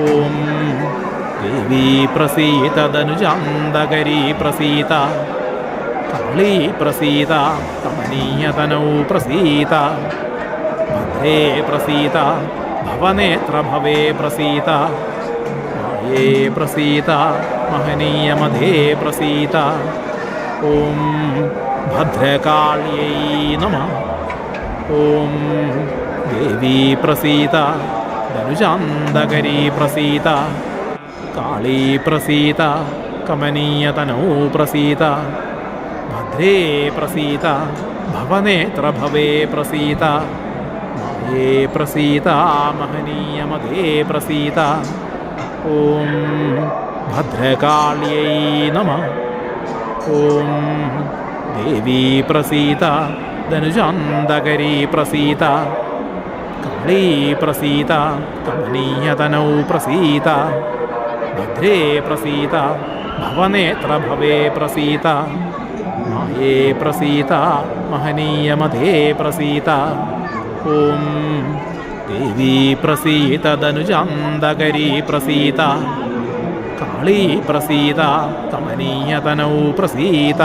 ഓം ദേവീ പ്രസീത ധനുജാന്തകരീ പ്രസീത കാളീ പ്രസീത കമനീയതനൗ പ്രസീത ഭദ്രേ പ്രസീത ഭവനേത്രഭവേ പ്രസീത മായേ പ്രസീത മഹനീയമധേ പ്രസീത ഓം ഭദ്രകാള്यै നമः ഓം ദേവീ പ്രസീത ധനുജാന്തകരീ പ്രസീത കാളീ പ്രസീത കമനീയതനൗ പ്രസീത ഭദ്രേ പ്രസീത ഭവനേത്രഭവേ പ്രസീത മയേ പ്രസീത മഹനീയമതേ പ്രസീത ഓം ഭദ്രകാള്यै നമ ഓം ദേവീ പ്രസീത ധനുജാന്തകരീ പ്രസീത കാളീ പ്രസീത കമനീയതനൗ പ്രസീത ഭദ്രേ പ്രസീത ഭവനേത്രഭവേ പ്രസീത മായേ പ്രസീത മഹനീയമതേ പ്രസീത ഓം ദേവീ പ്രസീത ധനുജാന്തകരീ പ്രസീത കാളീ പ്രസീത प्रसीता പ്രസീത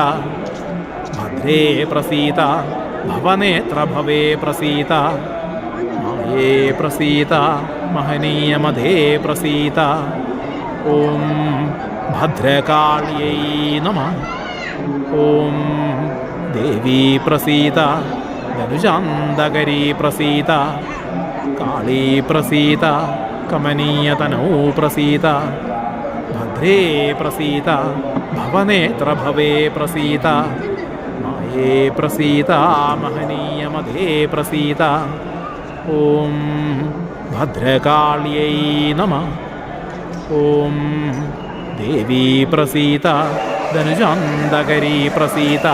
ഭദ്രേ പ്രസീത भवे പ്രസീത മായേ പ്രസീത മഹനീയമധേ പ്രസീത. ഓം ഭദ്രകാളിയൈ നമ. ഓം ദേവീ പ്രസീത ധനുജാന്തകരീ പ്രസീത കാളീ പ്രസീത കമനീയതനോ പ്രസീത. ഭദ്രേ പ്രസീത ഭവനേത്രഭവേ പ്രസീത. മായേ പ്രസീത മഹനീയമധേ പ്രസീത. ഓം ഭദ്രകാളിയൈ നമ. ഓം ദേവീ പ്രസീത ധനുജാന്തകരീ പ്രസീത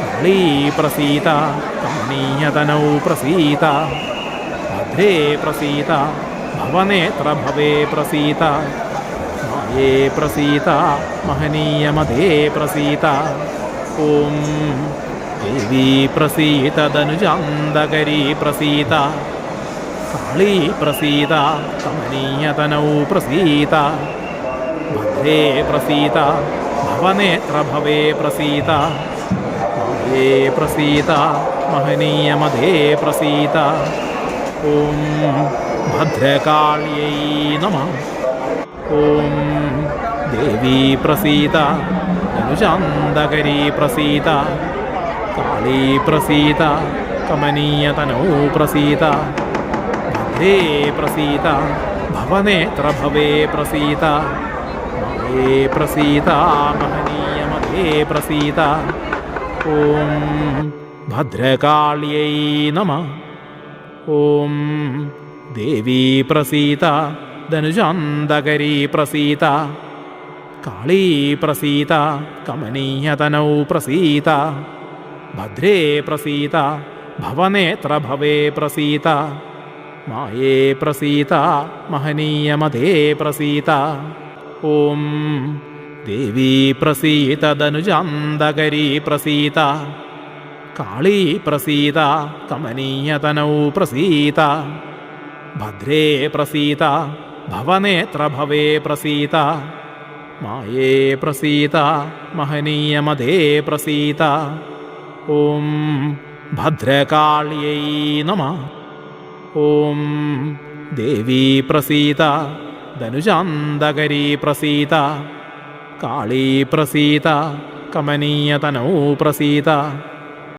കാളീ പ്രസീത കമനീയതനൗ പ്രസീത ഭദ്രേ പ്രസീത ഭവനേത്രഭവേ പ്രസീത മായേ പ്രസീത മഹനീയമതേ പ്രസീത. ഓം ദേവീ പ്രസീത ധനുജാന്തകരീ പ്രസീത കാളീ പ്രസീത കമനീയതനൗ പ്രസീത ഭദ്രേ പ്രസീത ഭവനേത്രഭവേ പ്രസീത മായേ പ്രസീത മഹനീയമധേ ഓം ഭദ്രകാള്യൈ നമः. ഓം ദേവീ പ്രസീത ധനുജാന്തകരീ പ്രസീത കാളീ പ്രസീത प्रसीता പ്രസീത ഭദ്രേ പ്രസീത ഭവനേത്രഭവേ പ്രസീത മായേ പ്രസീത മഹനീയമധേ പ്രസീത ഓം ഭദ്രകാള്यै നമः ഓം ദേവീ പ്രസീത ധനുജാന്തകരീ പ്രസീത കാളീ പ്രസീത കമനീയതനൗ പ്രസീത ഭദ്രേ പ്രസീത ഭവനേത്ര ഭവേ പ്രസീത മായേ പ്രസീത മഹനീയമതേ പ്രസീത. ഓം ദേവീ പ്രസീത ധനുജാന്തകരീ പ്രസീത കാളീ പ്രസീത കമനീയതനൗ പ്രസീത ഭദ്രേ പ്രസീത ഭവനേത്ര ഭവേ പ്രസീത മായേ പ്രസീത മഹനീയമതേ പ്രസീത. ഓം ഭദ്രകാളിയൈ നമ. ഓം ദേവീ പ്രസീത ധനുജാന്തകരീ പ്രസീത കാളീ പ്രസീത കമനീയതനൗ പ്രസീത.